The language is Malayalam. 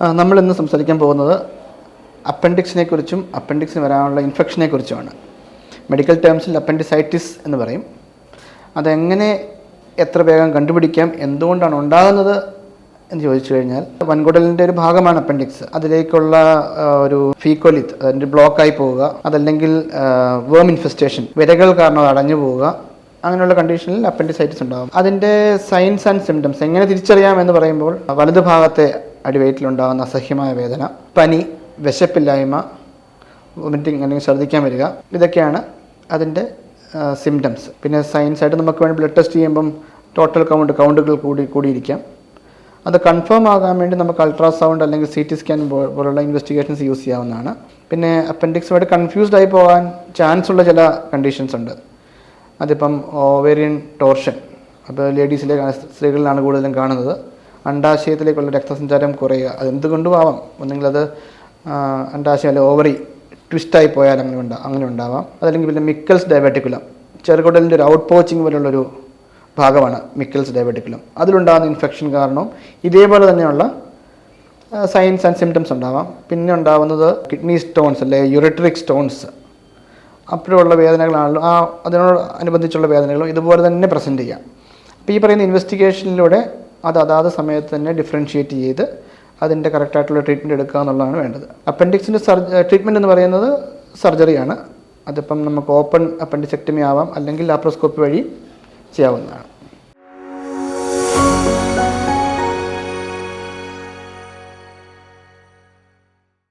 നമ്മൾ ഇന്ന് സംസാരിക്കാൻ പോകുന്നത് അപ്പൻഡിക്സിനെ കുറിച്ചും അപ്പൻഡിക്സിന് വരാനുള്ള ഇൻഫെക്ഷനെ കുറിച്ചുമാണ് മെഡിക്കൽ ടേംസിൽ അപ്പൻഡിസൈറ്റിസ് എന്ന് പറയും. അതെങ്ങനെ എത്ര വേഗം കണ്ടുപിടിക്കാം എന്തുകൊണ്ടാണ് ഉണ്ടാകുന്നത് എന്ന് ചോദിച്ചു കഴിഞ്ഞാൽ വൻകുടലിന്റെ ഒരു ഭാഗമാണ് അപ്പൻഡിക്സ്. അതിലേക്കുള്ള ഒരു ഫീക്കോലിത്ത് അതിന്റെ ബ്ലോക്കായി പോവുക അതല്ലെങ്കിൽ വേം ഇൻഫെസ്റ്റേഷൻ വിരകൾ കാരണം അടഞ്ഞു പോവുക അങ്ങനെയുള്ള കണ്ടീഷനിൽ അപ്പൻഡിസൈറ്റിസ് ഉണ്ടാകും. അതിന്റെ സൈൻസ് ആൻഡ് സിംറ്റംസ് എങ്ങനെ തിരിച്ചറിയാം എന്ന് പറയുമ്പോൾ വലതു ഭാഗത്തെ അടിവയറ്റിലുണ്ടാകുന്ന അസഹ്യമായ വേദന പനി വിശപ്പില്ലായ്മ വൊമിറ്റിംഗ് അല്ലെങ്കിൽ ഛർദ്ദിക്കാൻ വരിക. ഇതൊക്കെയാണ് അതിന്റെ സിംറ്റംസ് പിന്നെ സയൻസ് ആയിട്ട് നമുക്ക് വേണ്ടി ബ്ലഡ് ടെസ്റ്റ് ചെയ്യുമ്പം ടോട്ടൽ കൗണ്ട് കൗണ്ടുകൾ കൂടി കൂടിയിരിക്കാം. അത് കൺഫേം ആകാൻ വേണ്ടി നമുക്ക് അൾട്രാസൗണ്ട് അല്ലെങ്കിൽ സി ടി സ്കാൻ പോലുള്ള ഇൻവെസ്റ്റിഗേഷൻസ് യൂസ് ചെയ്യാവുന്നതാണ്. പിന്നെ അപ്പൻഡിക്സുമായിട്ട് കൺഫ്യൂസ്ഡ് ആയി പോകാൻ ചാൻസ് ഉള്ള ചില കണ്ടീഷൻസ് ഉണ്ട്. അതിപ്പം ഓവേറിയൻ ടോർഷൻ അപ്പോൾ ലേഡീസിലെ സ്ത്രീകളിലാണ് കൂടുതലും കാണുന്നത്. അണ്ടാശയത്തിലേക്കുള്ള രക്തസഞ്ചാരം കുറയുക. അതെന്തുകൊണ്ടും ആവാം. ഒന്നെങ്കിൽ അത് അണ്ടാശയം അല്ലെങ്കിൽ ഓവറി ട്വിസ്റ്റായി പോയാൽ അങ്ങനെ ഉണ്ടാ അങ്ങനെ ഉണ്ടാവാം. അതല്ലെങ്കിൽ പിന്നെ മിക്കൽസ് ഡയബറ്റിക്കുലം ചെറുകുടലിന്റെ ഒരു ഔട്ട് പോച്ചിങ് പോലുള്ളൊരു ഭാഗമാണ് മിക്കൽസ് ഡയബറ്റിക്കുലം അതിലുണ്ടാകുന്ന ഇൻഫെക്ഷൻ കാരണവും ഇതേപോലെ തന്നെയുള്ള സൈൻസ് ആൻഡ് സിംറ്റംസ് ഉണ്ടാവാം. പിന്നെ ഉണ്ടാവുന്നത് കിഡ്നി സ്റ്റോൺസ് അല്ലെ യുറിട്രിക് സ്റ്റോൺസ് അപ്പോഴുള്ള വേദനകളാണല്ലോ ആ അതിനോട് അനുബന്ധിച്ചുള്ള വേദനകളും ഇതുപോലെ തന്നെ പ്രസന്റ് ചെയ്യാം. അപ്പോൾ ഈ പറയുന്ന ഇൻവെസ്റ്റിഗേഷനിലൂടെ അത് അതാത് സമയത്ത് തന്നെ ഡിഫറൻഷിയേറ്റ് ചെയ്ത് അതിന്റെ കറക്റ്റായിട്ടുള്ള ട്രീറ്റ്മെന്റ് എടുക്കുക എന്നുള്ളതാണ് വേണ്ടത്. അപ്പൻഡിക്സിന്റെ സർജ ട്രീറ്റ്മെന്റ് എന്ന് പറയുന്നത് സർജറിയാണ് അതിപ്പം നമുക്ക് ഓപ്പൺ അപ്പൻഡിസെക്ടമി ആവാം അല്ലെങ്കിൽ ലാപ്രോസ്കോപ്പി വഴി ചെയ്യാവുന്നതാണ്.